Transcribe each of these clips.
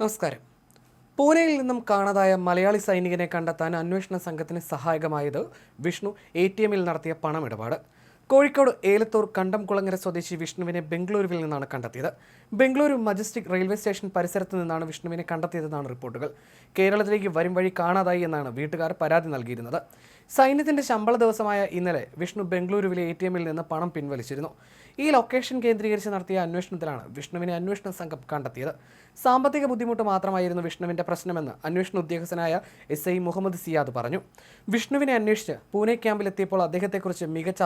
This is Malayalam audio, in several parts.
നമസ്കാരം. പൂനെയിൽ നിന്നും കാണാതായ മലയാളി സൈനികനെ കണ്ടെത്താൻ അന്വേഷണ സംഘത്തിന് സഹായകമായത് വിഷ്ണു. എ ടി എമ്മിൽ നടത്തിയ പണമിടപാട്. കോഴിക്കോട് ഏലത്തൂർ കണ്ടംകുളങ്ങര സ്വദേശി വിഷ്ണുവിനെ ബംഗളൂരുവിൽ നിന്നാണ് കണ്ടെത്തിയത്. ബംഗളൂരു മജസ്റ്റിക് റെയിൽവേ സ്റ്റേഷൻ പരിസരത്ത് നിന്നാണ് വിഷ്ണുവിനെ കണ്ടെത്തിയതെന്നാണ് റിപ്പോർട്ടുകൾ. കേരളത്തിലേക്ക് വരും വഴി കാണാതായി എന്നാണ് വീട്ടുകാർ പരാതി നൽകിയിരുന്നത്. സൈന്യത്തിന്റെ ശമ്പള ദിവസമായ ഇന്നലെ വിഷ്ണു ബംഗളൂരുവിലെ എ ടി എമ്മിൽ നിന്ന് പണം പിൻവലിച്ചിരുന്നു. ഈ ലൊക്കേഷൻ കേന്ദ്രീകരിച്ച് നടത്തിയ അന്വേഷണത്തിലാണ് വിഷ്ണുവിനെ അന്വേഷണ സംഘം കണ്ടെത്തിയത്. സാമ്പത്തിക ബുദ്ധിമുട്ട് മാത്രമായിരുന്നു വിഷ്ണുവിന്റെ പ്രശ്നമെന്ന് അന്വേഷണ ഉദ്യോഗസ്ഥനായ എസ് ഐ മുഹമ്മദ് സിയാദ് പറഞ്ഞു. വിഷ്ണുവിനെ അന്വേഷിച്ച് പൂനെ ക്യാമ്പിലെത്തിയപ്പോൾ അദ്ദേഹത്തെക്കുറിച്ച് മികച്ച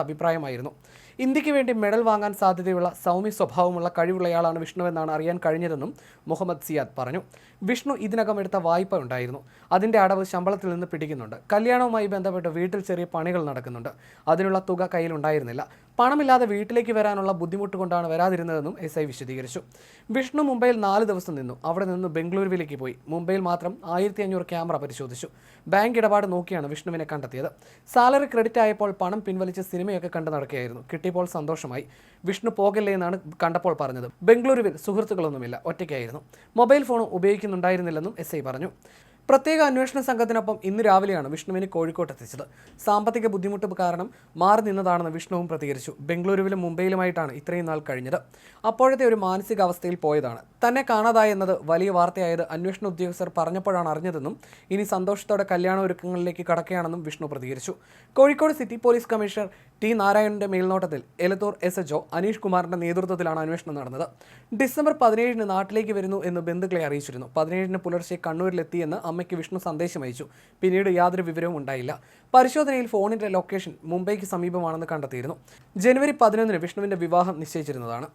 അഭിപ്രായമായിരുന്നു ഇന്ത്യയ്ക്ക് വേണ്ടി മെഡൽ വാങ്ങാൻ സാധ്യതയുള്ള സൗമ്യ സ്വഭാവമുള്ള കഴിവുള്ളയാളാണ് വിഷ്ണുവെന്നാണ് അറിയാൻ കഴിഞ്ഞതെന്നും മുഹമ്മദ് സിയാദ് പറഞ്ഞു. വിഷ്ണു ഇതിനകം എടുത്ത വായ്പ ഉണ്ടായിരുന്നു. അതിന്റെ അടവ് ശമ്പളത്തിൽ നിന്ന് പിടിക്കുന്നുണ്ട്. കല്യാണവുമായി ബന്ധപ്പെട്ട് വീട്ടിൽ ചെറിയ പണികൾ നടക്കുന്നുണ്ട്. അതിനുള്ള തുക കയ്യിലുണ്ടായിരുന്നില്ല. പണമില്ലാതെ വീട്ടിലേക്ക് വരാനുള്ള ബുദ്ധിമുട്ട് കൊണ്ടാണ് വരാതിരുന്നതെന്നും എസ് ഐ വിശദീകരിച്ചു. വിഷ്ണു മുംബൈയിൽ നാല് ദിവസം നിന്നു. അവിടെ നിന്ന് ബംഗളൂരുവിലേക്ക് പോയി. മുംബൈയിൽ മാത്രം ആയിരത്തി അഞ്ഞൂറ് ക്യാമറ പരിശോധിച്ചു. ബാങ്ക് ഇടപാട് നോക്കിയാണ് വിഷ്ണുവിനെ കണ്ടെത്തിയത്. സാലറി ക്രെഡിറ്റ് ആയപ്പോൾ പണം പിൻവലിച്ച് സിനിമയൊക്കെ കണ്ടു നടക്കുകയായിരുന്നു. കിട്ടിയപ്പോൾ സന്തോഷമായി. വിഷ്ണു പോകല്ലേ എന്നാണ് കണ്ടപ്പോൾ പറഞ്ഞത്. ബംഗളൂരുവിൽ സുഹൃത്തുക്കളൊന്നുമില്ല. ഒറ്റയ്ക്കായിരുന്നു. മൊബൈൽ ഫോൺ ഉപയോഗിക്കുന്നുണ്ടായിരുന്നില്ലെന്നും എസ് ഐ പറഞ്ഞു. പ്രത്യേക അന്വേഷണ സംഘത്തിനൊപ്പം ഇന്ന് രാവിലെയാണ് വിഷ്ണുവിനെ കോഴിക്കോട്ട് എത്തിച്ചത്. സാമ്പത്തിക ബുദ്ധിമുട്ട് കാരണം മാറി നിന്നതാണെന്ന് വിഷ്ണുവും പ്രതികരിച്ചു. ബംഗളൂരുവിലും മുംബൈയിലുമായിട്ടാണ് ഇത്രയും നാൾ കഴിഞ്ഞത്. അപ്പോഴത്തെ ഒരു മാനസികാവസ്ഥയിൽ പോയതാണ്. തന്നെ കാണാതായെന്നത് വലിയ വാർത്തയായത് അന്വേഷണ ഉദ്യോഗസ്ഥർ പറഞ്ഞപ്പോഴാണ് അറിഞ്ഞതെന്നും ഇനി സന്തോഷത്തോടെ കല്യാണ ഒരുക്കങ്ങളിലേക്ക് കടക്കുകയാണെന്നും വിഷ്ണു പ്രതികരിച്ചു. Kozhikode city police commissioner T നാരായണന്റെ മേൽനോട്ടത്തിൽ എലത്തൂർ എസ് എച്ച് അനീഷ് കുമാറിന്റെ നേതൃത്വത്തിലാണ് അന്വേഷണം നടന്നത്. ഡിസംബർ പതിനേഴിന് നാട്ടിലേക്ക് വരുന്നു എന്ന് ബന്ധുക്കളെ അറിയിച്ചിരുന്നു. പതിനേഴിന് പുലർച്ചെ കണ്ണൂരിലെത്തിയെന്ന് അമ്മയ്ക്ക് വിഷ്ണു സന്ദേശം അയച്ചു. പിന്നീട് യാതൊരു വിവരവും ഉണ്ടായില്ല. പരിശോധനയിൽ ഫോണിന്റെ ലൊക്കേഷൻ മുംബൈക്ക് സമീപമാണെന്ന് കണ്ടെത്തിയിരുന്നു. ജനുവരി പതിനൊന്നിന് വിഷ്ണുവിന്റെ വിവാഹം നിശ്ചയിച്ചിരുന്നതാണ്.